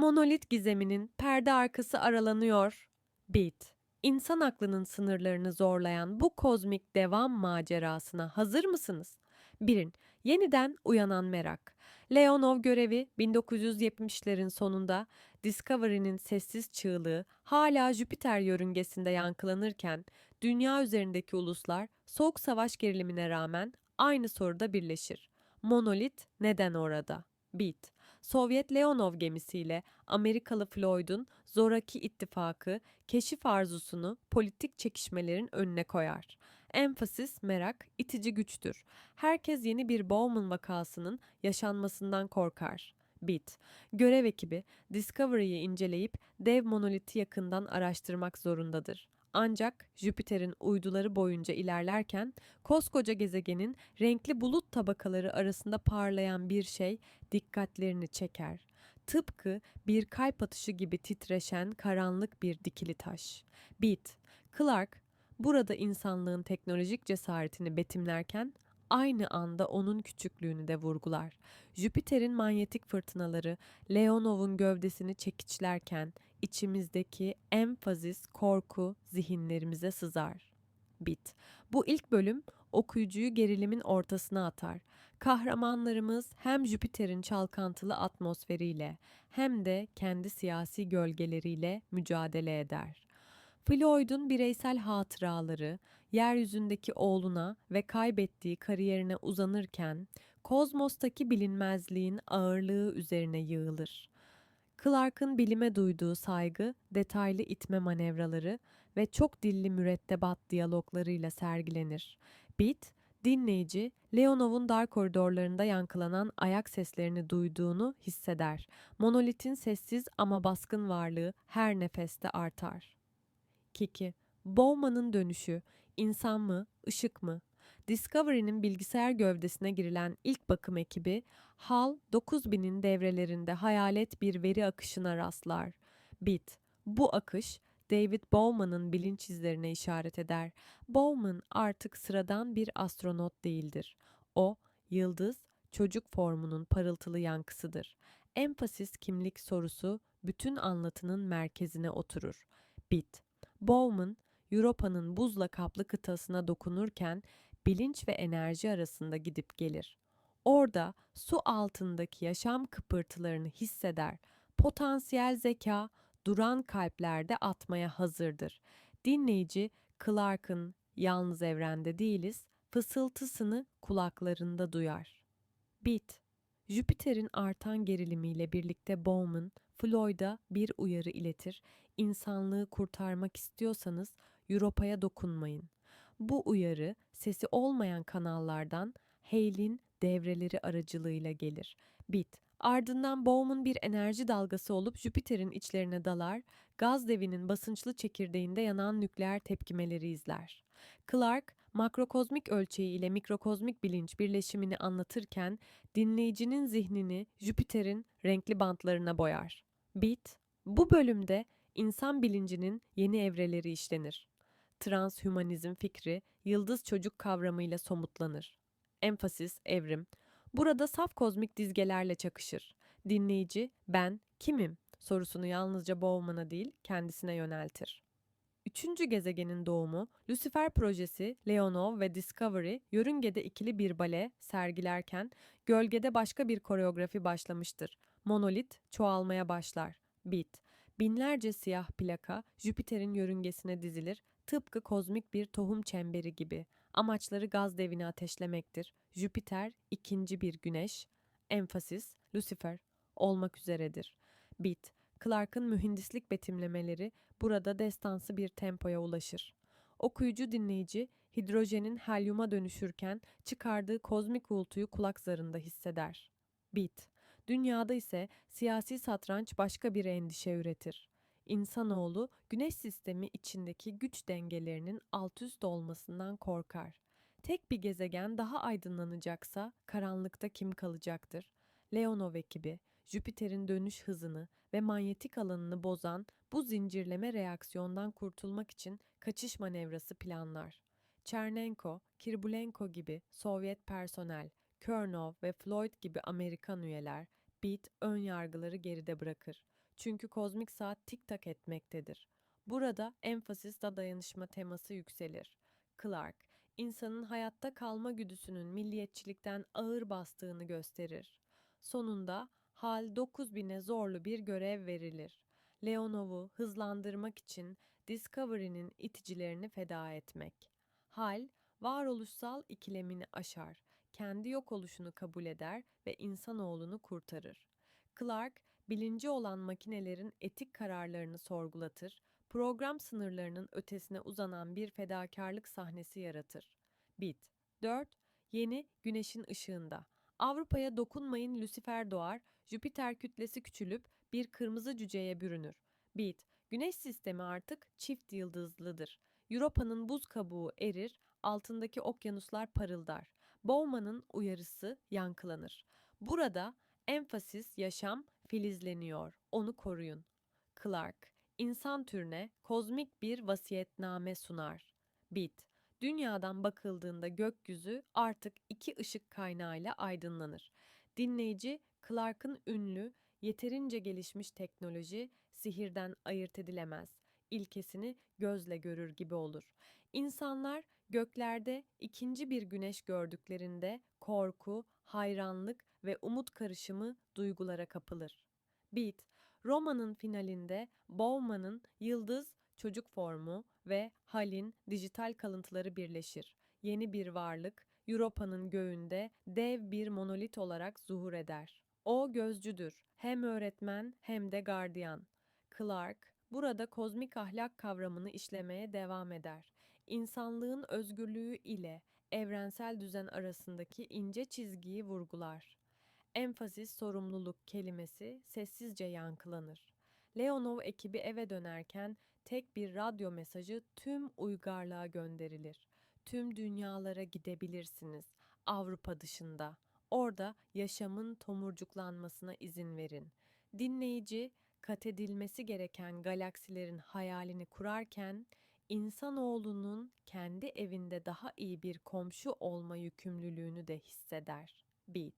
Monolit gizeminin perde arkası aralanıyor. Bit. İnsan aklının sınırlarını zorlayan bu kozmik devam macerasına hazır mısınız? 1. Yeniden uyanan merak. Leonov görevi 1970'lerin sonunda Discovery'nin sessiz çığlığı hala Jüpiter yörüngesinde yankılanırken dünya üzerindeki uluslar soğuk savaş gerilimine rağmen aynı soruda birleşir. Monolit neden orada? Bit. Sovyet Leonov gemisiyle Amerikalı Floyd'un zoraki ittifakı keşif arzusunu politik çekişmelerin önüne koyar. Emphasis, merak, itici güçtür. Herkes yeni bir Bowman vakasının yaşanmasından korkar. Bit. Görev ekibi Discovery'yi inceleyip dev monoliti yakından araştırmak zorundadır. Ancak Jüpiter'in uyduları boyunca ilerlerken koskoca gezegenin renkli bulut tabakaları arasında parlayan bir şey dikkatlerini çeker. Tıpkı bir kalp atışı gibi titreşen karanlık bir dikili taş. Bit. Clark burada insanlığın teknolojik cesaretini betimlerken aynı anda onun küçüklüğünü de vurgular. Jüpiter'in manyetik fırtınaları Leonov'un gövdesini çekiçlerken içimizdeki empazis, korku zihinlerimize sızar. Bit. Bu ilk bölüm okuyucuyu gerilimin ortasına atar. Kahramanlarımız hem Jüpiter'in çalkantılı atmosferiyle hem de kendi siyasi gölgeleriyle mücadele eder. Floyd'un bireysel hatıraları yeryüzündeki oğluna ve kaybettiği kariyerine uzanırken kozmostaki bilinmezliğin ağırlığı üzerine yığılır. Clark'ın bilime duyduğu saygı, detaylı itme manevraları ve çok dilli mürettebat diyaloglarıyla sergilenir. Bit, dinleyici, Leonov'un dar koridorlarında yankılanan ayak seslerini duyduğunu hisseder. Monolitin sessiz ama baskın varlığı her nefeste artar. Kiki, Bowman'ın dönüşü, insan mı, ışık mı? Discovery'nin bilgisayar gövdesine girilen ilk bakım ekibi, HAL 9000'in devrelerinde hayalet bir veri akışına rastlar. Bit, bu akış, David Bowman'ın bilinç izlerine işaret eder. Bowman artık sıradan bir astronot değildir. O, yıldız, çocuk formunun parıltılı yankısıdır. Empasis kimlik sorusu bütün anlatının merkezine oturur. Bit, Bowman, Europa'nın buzla kaplı kıtasına dokunurken bilinç ve enerji arasında gidip gelir. Orada su altındaki yaşam kıpırtılarını hisseder. Potansiyel zeka duran kalplerde atmaya hazırdır. Dinleyici Clark'ın yalnız evrende değiliz fısıltısını kulaklarında duyar. Bit Jüpiter'in artan gerilimiyle birlikte Bowman, Floyd'a bir uyarı iletir. İnsanlığı kurtarmak istiyorsanız Europa'ya dokunmayın. Bu uyarı sesi olmayan kanallardan Hale'in devreleri aracılığıyla gelir. Bit. Ardından Bowman bir enerji dalgası olup Jüpiter'in içlerine dalar, gaz devinin basınçlı çekirdeğinde yanan nükleer tepkimeleri izler. Clark, makrokozmik ölçeği ile mikrokozmik bilinç birleşimini anlatırken dinleyicinin zihnini Jüpiter'in renkli bantlarına boyar. Bit, bu bölümde insan bilincinin yeni evreleri işlenir. Transhümanizm fikri yıldız çocuk kavramıyla somutlanır. Emphasis, evrim. Burada saf kozmik dizgelerle çakışır. Dinleyici, ben kimim sorusunu yalnızca Bowman'a değil kendisine yöneltir. Üçüncü gezegenin doğumu, Lucifer projesi, Leonov ve Discovery yörüngede ikili bir bale sergilerken gölgede başka bir koreografi başlamıştır. Monolit çoğalmaya başlar. Bit. Binlerce siyah plaka Jüpiter'in yörüngesine dizilir, tıpkı kozmik bir tohum çemberi gibi. Amaçları gaz devini ateşlemektir. Jüpiter ikinci bir güneş, emphasis, Lucifer olmak üzeredir. Bit. Clark'ın mühendislik betimlemeleri burada destansı bir tempoya ulaşır. Okuyucu dinleyici hidrojenin helyuma dönüşürken çıkardığı kozmik uğultuyu kulak zarında hisseder. Bit. Dünyada ise siyasi satranç başka bir endişe üretir. İnsanoğlu güneş sistemi içindeki güç dengelerinin alt üst olmasından korkar. Tek bir gezegen daha aydınlanacaksa karanlıkta kim kalacaktır? Leonov ekibi Jüpiter'in dönüş hızını ve manyetik alanını bozan bu zincirleme reaksiyondan kurtulmak için kaçış manevrası planlar. Chernenko, Kirbulenko gibi Sovyet personel, Kernov ve Floyd gibi Amerikan üyeler, Beat ön yargıları geride bırakır. Çünkü kozmik saat tik tak etmektedir. Burada enfasis da dayanışma teması yükselir. Clark, insanın hayatta kalma güdüsünün milliyetçilikten ağır bastığını gösterir. Sonunda Hal 9000'e zorlu bir görev verilir. Leonov'u hızlandırmak için Discovery'nin iticilerini feda etmek. Hal, varoluşsal ikilemini aşar, kendi yok oluşunu kabul eder ve insanoğlunu kurtarır. Clark, bilinci olan makinelerin etik kararlarını sorgulatır, program sınırlarının ötesine uzanan bir fedakarlık sahnesi yaratır. Bit 4. Yeni Güneşin ışığında. Avrupa'ya dokunmayın Lucifer doğar, Jüpiter kütlesi küçülüp bir kırmızı cüceye bürünür. Bit, Güneş sistemi artık çift yıldızlıdır. Europa'nın buz kabuğu erir, altındaki okyanuslar parıldar. Bowman'ın uyarısı yankılanır. Burada enfasis yaşam filizleniyor, onu koruyun. Clark, insan türüne kozmik bir vasiyetname sunar. Bit, dünyadan bakıldığında gökyüzü artık iki ışık kaynağıyla aydınlanır. Dinleyici, Clark'ın ünlü, yeterince gelişmiş teknoloji sihirden ayırt edilemez ilkesini gözle görür gibi olur. İnsanlar göklerde ikinci bir güneş gördüklerinde korku, hayranlık ve umut karışımı duygulara kapılır. Beat, romanın finalinde Bowman'ın yıldız çocuk formu ve Hal'in dijital kalıntıları birleşir. Yeni bir varlık, Europa'nın göğünde dev bir monolit olarak zuhur eder. O gözcüdür, hem öğretmen hem de gardiyan. Clark, burada kozmik ahlak kavramını işlemeye devam eder. İnsanlığın özgürlüğü ile evrensel düzen arasındaki ince çizgiyi vurgular. Enfasis sorumluluk kelimesi sessizce yankılanır. Leonov ekibi eve dönerken tek bir radyo mesajı tüm uygarlığa gönderilir. Tüm dünyalara gidebilirsiniz. Avrupa dışında. Orada yaşamın tomurcuklanmasına izin verin. Dinleyici kat edilmesi gereken galaksilerin hayalini kurarken insanoğlunun kendi evinde daha iyi bir komşu olma yükümlülüğünü de hisseder. Beat